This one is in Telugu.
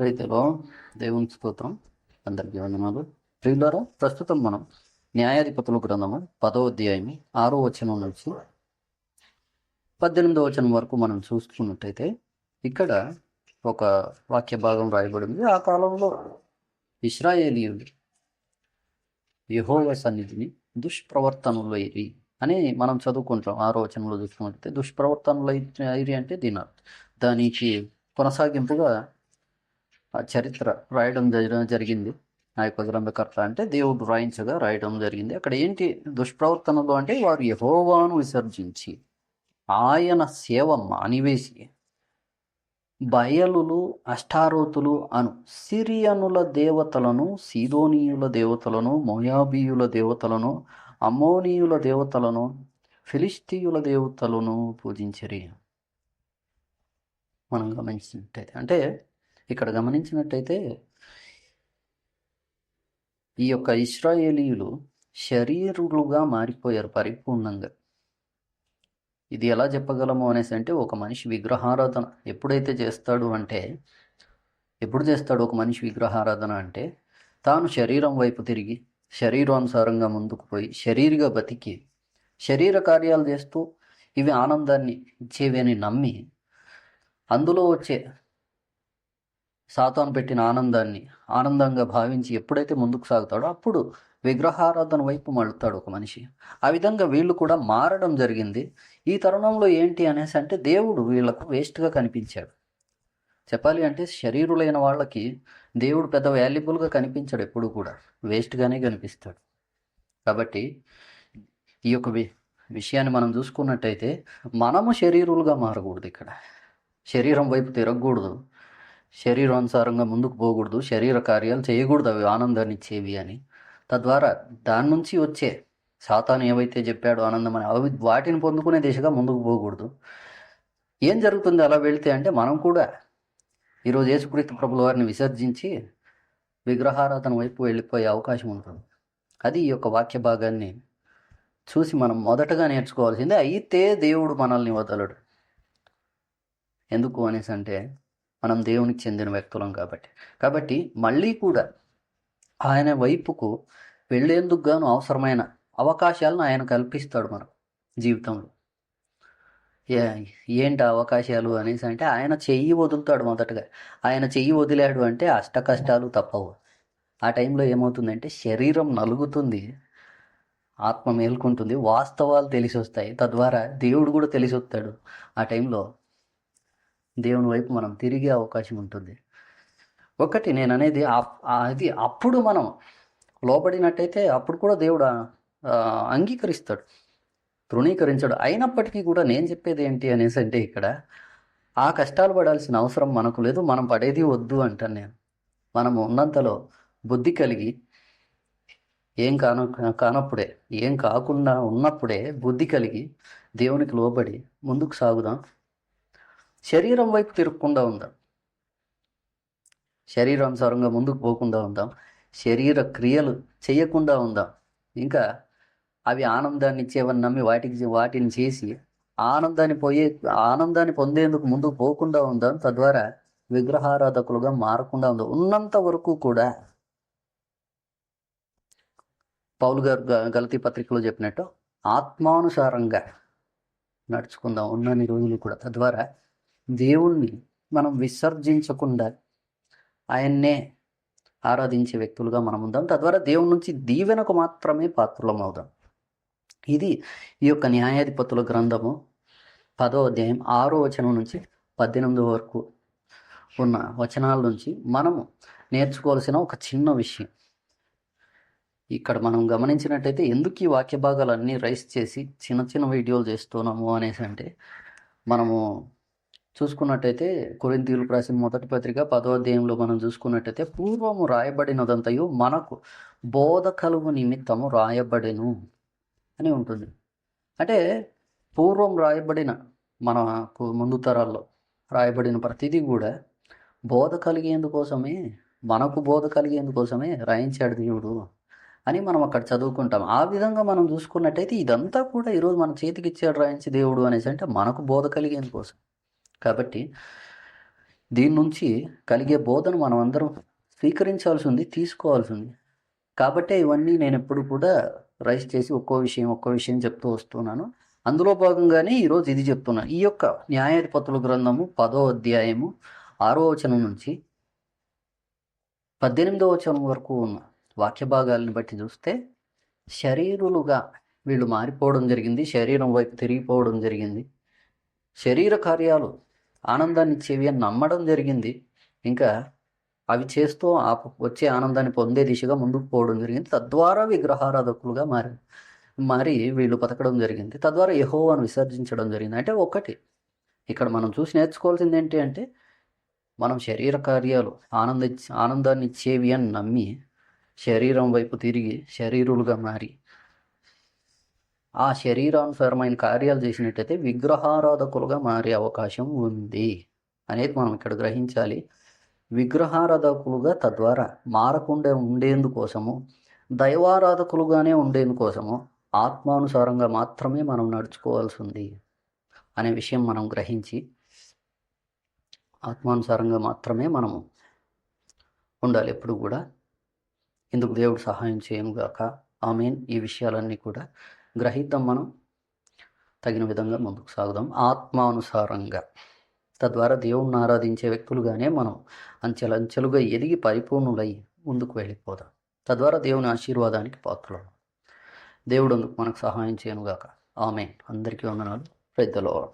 రైతులో దేవుని స్తోత్రం అందరికీ వందనాలు. ప్రియులారా ప్రస్తుతం మనం న్యాయాధిపతుల గ్రంథము పదో అధ్యాయము ఆరో వచనం నుంచి పద్దెనిమిదో వచనం వరకు మనం చూసుకున్నట్టయితే ఇక్కడ ఒక వాక్య భాగం రాయబడింది. ఆ కాలంలో ఇస్రాయేలీయులు యహోవ సన్నిధిని దుష్ప్రవర్తనలైరి అని మనం చదువుకుంటాం. ఆరో వచనంలో చూసుకున్నట్టయితే దుష్ప్రవర్తనలైరి అంటే దీని దానికి కొనసాగింపుగా చరిత్ర రాయడం జరగడం జరిగింది. ఆ యొక్క గ్రంథకర్త అంటే దేవుడు రాయించగా రాయడం జరిగింది. అక్కడ ఏంటి దుష్ప్రవర్తనలు అంటే వారు యహోవాను విసర్జించి ఆయన సేవ మానివేసి బయలులు అష్టారోతులు అను సిరియనుల దేవతలను సీదోనీయుల దేవతలను మోయాబీయుల దేవతలను అమోనీయుల దేవతలను ఫిలిస్తీయుల దేవతలను పూజించరి. మనం గమనించినట్టయితే అంటే ఇక్కడ గమనించినట్టయితే ఈ యొక్క ఇస్రాయేలీయులు శరీరులుగా మారిపోయారు పరిపూర్ణంగా. ఇది ఎలా చెప్పగలము అనేసి అంటే ఒక మనిషి విగ్రహారాధన ఎప్పుడైతే చేస్తాడు అంటే ఎప్పుడు చేస్తాడు ఒక మనిషి విగ్రహారాధన అంటే తాను శరీరం వైపు తిరిగి శరీరానుసారంగా ముందుకు పోయి శరీరగా బతికి శరీర కార్యాలు చేస్తూ ఇవి ఆనందాన్ని ఇచ్చేవి అని నమ్మి అందులో వచ్చే సాతాను పెట్టిన ఆనందాన్ని ఆనందంగా భావించి ఎప్పుడైతే ముందుకు సాగుతాడో అప్పుడు విగ్రహారాధన వైపు మళ్ళుతాడు ఒక మనిషి. ఆ విధంగా వీళ్ళు కూడా మారడం జరిగింది. ఈ తరుణంలో ఏంటి అనేసి అంటే దేవుడు వీళ్ళకు వేస్ట్గా కనిపించాడు. చెప్పాలి అంటే శరీరులైన వాళ్ళకి దేవుడు పెద్ద వాల్యుబుల్గా కనిపించాడు ఎప్పుడు కూడా. వేస్ట్గానే కనిపిస్తాడు. కాబట్టి ఈ యొక్క వి విషయాన్ని మనం చూసుకున్నట్టయితే మనము శరీరులుగా మారకూడదు ఇక్కడ. శరీరం వైపు తిరగకూడదు. శరీరానుసారంగా ముందుకు పోకూడదు శరీర కార్యాలు చేయకూడదు అవి ఆనందాన్ని ఇచ్చేవి అని. తద్వారా దాని నుంచి వచ్చే సాతాను ఏవైతే చెప్పాడో ఆనందం అని అవి వాటిని పొందుకునే దిశగా ముందుకు పోకూడదు. ఏం జరుగుతుంది అలా వెళితే అంటే మనం కూడా ఈరోజు యేసుక్రీస్తు ప్రభుల వారిని విసర్జించి విగ్రహారాధన వైపు వెళ్ళిపోయే అవకాశం ఉంటుంది. అది ఈ యొక్క వాక్య భాగాన్ని చూసి మనం మొదటగా నేర్చుకోవాల్సిందే అయితే దేవుడు మనల్ని వదలడు. ఎందుకు అనేసి అంటే మనం దేవునికి చెందిన వ్యక్తులం కాబట్టి. కాబట్టి మళ్ళీ కూడా ఆయన వైపుకు వెళ్ళేందుకు గాను అవసరమైన అవకాశాలను ఆయన కల్పిస్తాడు మనకు జీవితంలో. ఏ ఏంటి అవకాశాలు అనేసి అంటే ఆయన చెయ్యి వదులుతాడు మొదటగా. ఆయన చెయ్యి వదిలాడు అంటే అష్ట కష్టాలు తప్పవు. ఆ టైంలో ఏమవుతుందంటే శరీరం నలుగుతుంది ఆత్మ మేల్కొంటుంది వాస్తవాలు తెలిసి వస్తాయి తద్వారా దేవుడు కూడా తెలిసి వస్తాడు ఆ టైంలో. దేవుని వైపు మనం తిరిగే అవకాశం ఉంటుంది. ఒకటి నేను అనేది అది అప్పుడు మనం లోబడినట్టయితే అప్పుడు కూడా దేవుడు అంగీకరిస్తాడు. తృణీకరించాడు. అయినప్పటికీ కూడా నేను చెప్పేది ఏంటి అనేసి అంటే ఇక్కడ ఆ కష్టాలు పడాల్సిన అవసరం మనకు లేదు మనం పడేది వద్దు అంటాను నేను. మనం ఉన్నంతలో బుద్ధి కలిగి ఏం కాన కానప్పుడే ఏం కాకుండా ఉన్నప్పుడే బుద్ధి కలిగి దేవునికి లోబడి ముందుకు సాగుదాం. శరీరం వైపు తిరగకుండా ఉందాం. శరీరానుసారంగా ముందుకు పోకుండా ఉందాం. శరీర క్రియలు చేయకుండా ఉందాం. ఇంకా అవి ఆనందాన్ని ఇచ్చేవని నమ్మి వాటికి వాటిని చేసి ఆనందాన్ని పోయే ఆనందాన్ని పొందేందుకు ముందుకు పోకుండా ఉందాం. తద్వారా విగ్రహారాధకులుగా మారకుండా ఉందాం. ఉన్నంత వరకు కూడా పౌలు గారు గ- గలతీ పత్రికలో చెప్పినట్టు ఆత్మానుసారంగా నడుచుకుందాం. ఉన్నన్ని రోజులు కూడా తద్వారా దేవుణ్ణి మనం విసర్జించకుండా ఆయన్నే ఆరాధించే వ్యక్తులుగా మనం ఉందాం. తద్వారా దేవుని నుంచి దీవెనకు మాత్రమే పాత్రలం అవుదాం ఇది ఈ యొక్క న్యాయాధిపతుల గ్రంథము పదో అధ్యాయం ఆరో వచనం నుంచి పద్దెనిమిది వరకు ఉన్న వచనాల నుంచి మనము నేర్చుకోవాల్సిన ఒక చిన్న విషయం. ఇక్కడ మనం గమనించినట్టయితే ఎందుకు ఈ వాక్య భాగాలన్నీ రైస్ చేసి చిన్న చిన్న వీడియోలు చేస్తున్నాము అనేసి అంటే మనము చూసుకున్నట్టయితే కొరింతీయులకు రాసిన మొదటి పత్రిక పదో అధ్యాయంలో మనం చూసుకున్నట్టయితే పూర్వము రాయబడినదంతయు మనకు బోధ కలుగు నిమిత్తము రాయబడెను అని ఉంటుంది. అంటే పూర్వం రాయబడిన మనకు ముందు తరాల్లో రాయబడిన ప్రతిదీ కూడా బోధ కలిగేందుకోసమే మనకు బోధ కలిగేందుకోసమే రాయించాడు దేవుడు అని మనం అక్కడ చదువుకుంటాం. ఆ విధంగా మనం చూసుకున్నట్టయితే ఇదంతా కూడా ఈరోజు మన చేతికి ఇచ్చాడు రాయించి దేవుడు అనేసి అంటే మనకు బోధ కలిగేందుకోసం. కాబట్టి దీని నుంచి కలిగే బోధన మనం అందరం స్వీకరించాల్సి ఉంది తీసుకోవాల్సి ఉంది కాబట్టే ఇవన్నీ నేను ఎప్పుడు కూడా రైస్ చేసి ఒక్కో విషయం ఒక్కో విషయం చెప్తూ వస్తున్నాను. అందులో భాగంగానే ఈరోజు ఇది చెప్తున్నాను ఈ యొక్క న్యాయాధిపతుల గ్రంథము పదో అధ్యాయము ఆరో వచనం నుంచి పద్దెనిమిదో వచనం వరకు ఉన్న వాక్య భాగాలను బట్టి చూస్తే శరీరులుగా వీళ్ళు మారిపోవడం జరిగింది శరీరం వైపు తిరిగిపోవడం జరిగింది. శరీర కార్యాలు ఆనందాన్ని ఇచ్చేవి అని నమ్మడం జరిగింది. ఇంకా అవి చేస్తూ ఆ వచ్చే ఆనందాన్ని పొందే దిశగా ముందుకు పోవడం జరిగింది. తద్వారా విగ్రహారాధకులుగా మారి మారి వీళ్ళు బతకడం జరిగింది. తద్వారా యహోవాను విసర్జించడం జరిగింది. అంటే ఒకటి ఇక్కడ మనం చూసి నేర్చుకోవాల్సింది ఏంటి అంటే మనం శరీర కార్యాలు ఆనంద ఆనందాన్ని ఇచ్చేవి అని నమ్మి శరీరం వైపు తిరిగి శరీరులుగా మారి ఆ శరీరానుసారమైన కార్యాలు చేసినట్టయితే విగ్రహారాధకులుగా మారే అవకాశం ఉంది అనేది మనం ఇక్కడ గ్రహించాలి. విగ్రహారాధకులుగా తద్వారా మారకుండా ఉండేందుకోసము దైవారాధకులుగానే ఉండేందుకోసము ఆత్మానుసారంగా మాత్రమే మనం నడుచుకోవాల్సి ఉంది అనే విషయం మనం గ్రహించి ఆత్మానుసారంగా మాత్రమే మనము ఉండాలి ఎప్పుడు కూడా. ఇందుకు దేవుడు సహాయం చేయనుగాక. ఆమెన్. ఈ విషయాలన్నీ కూడా గ్రహిద్దాం మనం తగిన విధంగా ముందుకు సాగుదాం. ఆత్మానుసారంగా. తద్వారా దేవుణ్ణి ఆరాధించే వ్యక్తులుగానే మనం అంచెలంచెలుగా ఎదిగి పరిపూర్ణులై ముందుకు వెళ్ళిపోదాం. తద్వారా దేవుని ఆశీర్వాదానికి పాత్రలు. దేవుడు అందుకు మనకు సహాయం చేయనుగాక. ఆమె అందరికీ వందనాలు. పెద్దలో